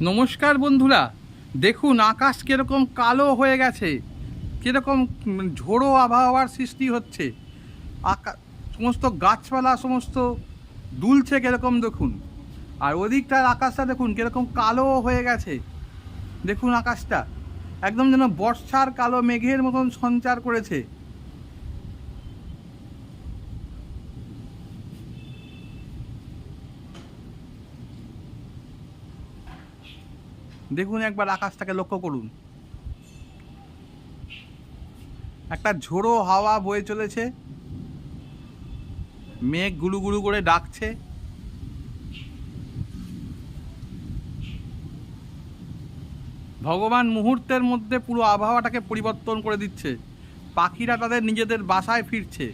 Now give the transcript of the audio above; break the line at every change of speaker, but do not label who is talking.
নমস্কার বন্ধুরা, দেখুন আকাশ কীরকম কালো হয়ে গেছে, কীরকম ঝোড়ো আবহাওয়ার সৃষ্টি হচ্ছে। আকা, সমস্ত গাছপালা, সমস্ত দুলছে কীরকম দেখুন। আর ওদিকটার আকাশটা দেখুন কীরকম কালো হয়ে গেছে। দেখুন আকাশটা, একদম যেন বর্ষার কালো মেঘের মতন সঞ্চার করেছে। দেখুন একবার আকাশটাকে লক্ষ্য করুন। একটা ঝোড়ো হাওয়া বয়ে চলেছে। মেঘ গুলু গুলু করে ডাকছে। ভগবান মুহূর্তের মধ্যে পুরো আবহাওয়াটাকে পরিবর্তন করে দিচ্ছে। পাখিরা তাদের নিজেদের বাসায় ফিরছে।